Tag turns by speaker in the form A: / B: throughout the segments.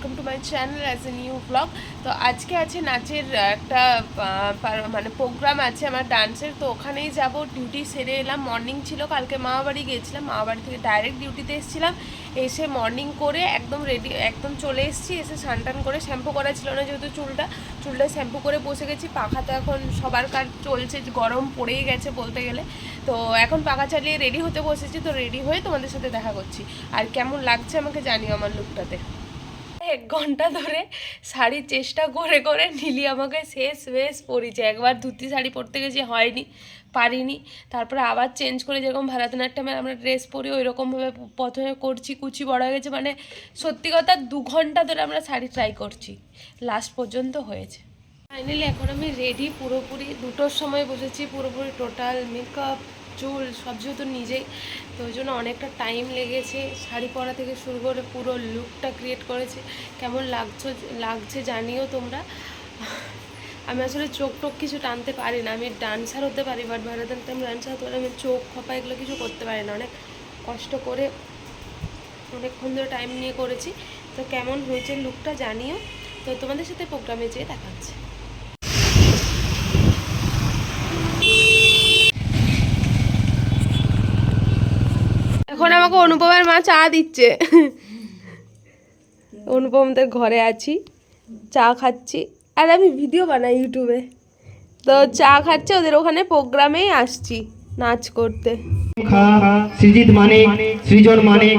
A: Welcome to my channel as a new blog তো আজকে আছে নাচের একটা মানে প্রোগ্রাম আছে আমার ডান্সের তো ওখানেই যাব ডিউটি সেরে এলাম। মর্নিং ছিল, কালকে মামা বাড়ি গিয়েছিলাম। মামা বাড়ি থেকে ডাইরেক্ট ডিউটিতে এসেছিলাম। এসে মর্নিং করে একদম রেডি একদম চলে এসেছি। এসে স্নান করে শ্যাম্পু করা ছিল না যেহেতু চুলটা। চুলটা শ্যাম্পু করে বসে গেছি। পাখা তো এখন সবার কাজ চলছে, গরম পড়েই গেছে বলতে গেলে। তো এখন পাখা চালিয়ে রেডি হতে বসেছি। তো রেডি হয়ে তোমাদের সাথে দেখা করছি। আর কেমন লাগছে আমাকে জানিও আমার লুকটাতে এক ঘণ্টা ধরে শাড়ির চেষ্টা করে করে নীলি আমাকে শেষ বেশ পরিছে একবার ধুতি শাড়ি পরতে গেছি, হয়নি, পারিনি। তারপরে আবার চেঞ্জ করে যেরকম ভারতনাট্যমে আমরা ড্রেস পরি ওই রকমভাবে প্রথমে করছি, কুচি বড় হয়ে গেছে। মানে সত্যি কথা দু ঘণ্টা ধরে আমরা শাড়ি ট্রাই করছি। লাস্ট পর্যন্ত হয়েছে। ফাইনালি এখন আমি রেডি পুরোপুরি। দুটোর সময় বসেছি, পুরোপুরি টোটাল মেকআপ চুল, সব যেহেতু নিজেই, তো ওই জন্য অনেকটা টাইম লেগেছে। শাড়ি পরা থেকে শুরু করে পুরো লুকটা ক্রিয়েট করেছে। কেমন লাগছো, লাগছে জানিও তোমরা। আমি আসলে চোখ টোক কিছু টানতে পারি না। আমি ডান্সার হতে পারি বাট ভারতনাট্যম ডান্সার হতে পারি আমি চোখ খপা এগুলো কিছু করতে পারি না। অনেক কষ্ট করে অনেকক্ষণ ধরে টাইম নিয়ে করেছি। তো কেমন হয়েছে লুকটা জানিও। তো তোমাদের সাথে প্রোগ্রামে যেয়ে দেখাচ্ছে এখন আমাকে অনুপমের মা চা দিচ্ছে। অনুপমদের ঘরে আছি, চা খাচ্ছি। আর আমি ভিডিও বানাই ইউটিউবে তো চা খাচ্ছে ওদের ওখানে প্রোগ্রামেই আসছি নাচ করতে।
B: সৃজিত মানে সৃজন মানিক।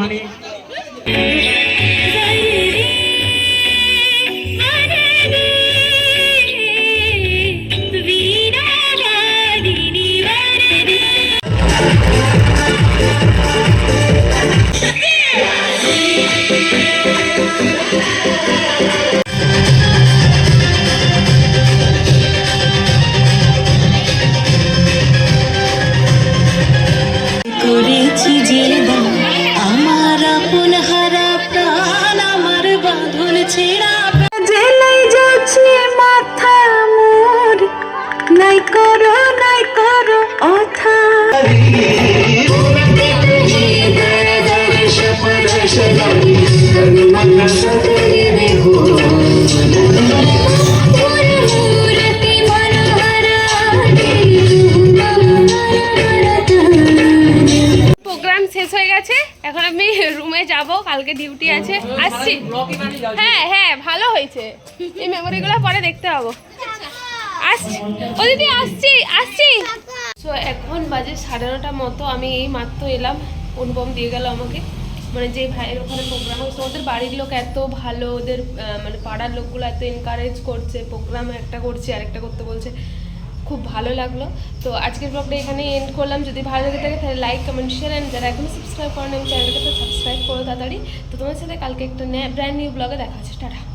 A: গেছে। এখন আমি রুমে যাব, কালকে ডিউটি আছে। আসছি। হ্যাঁ হ্যাঁ ভালো হয়েছে। এই মেমোরিগুলো পরে দেখতে পাবো। আসছি। ও দিদি, আসছি আসছি। সো এখন বাজে সাড়ে নটার মতো, আমি এই মাত্র এলাম। অনুপম দিয়ে গেল আমাকে। মানে যে ভাইয়ের ওখানে প্রোগ্রাম হচ্ছে, ওদের বাড়ির লোক এত ভালো, ওদের মানে পাড়ার লোকগুলো এত এনকারেজ করছে প্রোগ্রাম একটা করছে, আরেকটা করতে বলছে। খুব ভালো লাগল। তো আজকের ব্লগটা এখানে এন্ড করলাম। যদি ভালো লেগে থাকে তাহলে লাইক কমেন্ট শেয়ার অ্যান্ড যারা এখনও সাবস্ক্রাইব করেন আমি চ্যানেলটাকে সাবস্ক্রাইব করো তাড়াতাড়ি। তো তোমার সাথে কালকে একটা ব্র্যান্ড নিউ ব্লগে দেখা হচ্ছে। টাটা।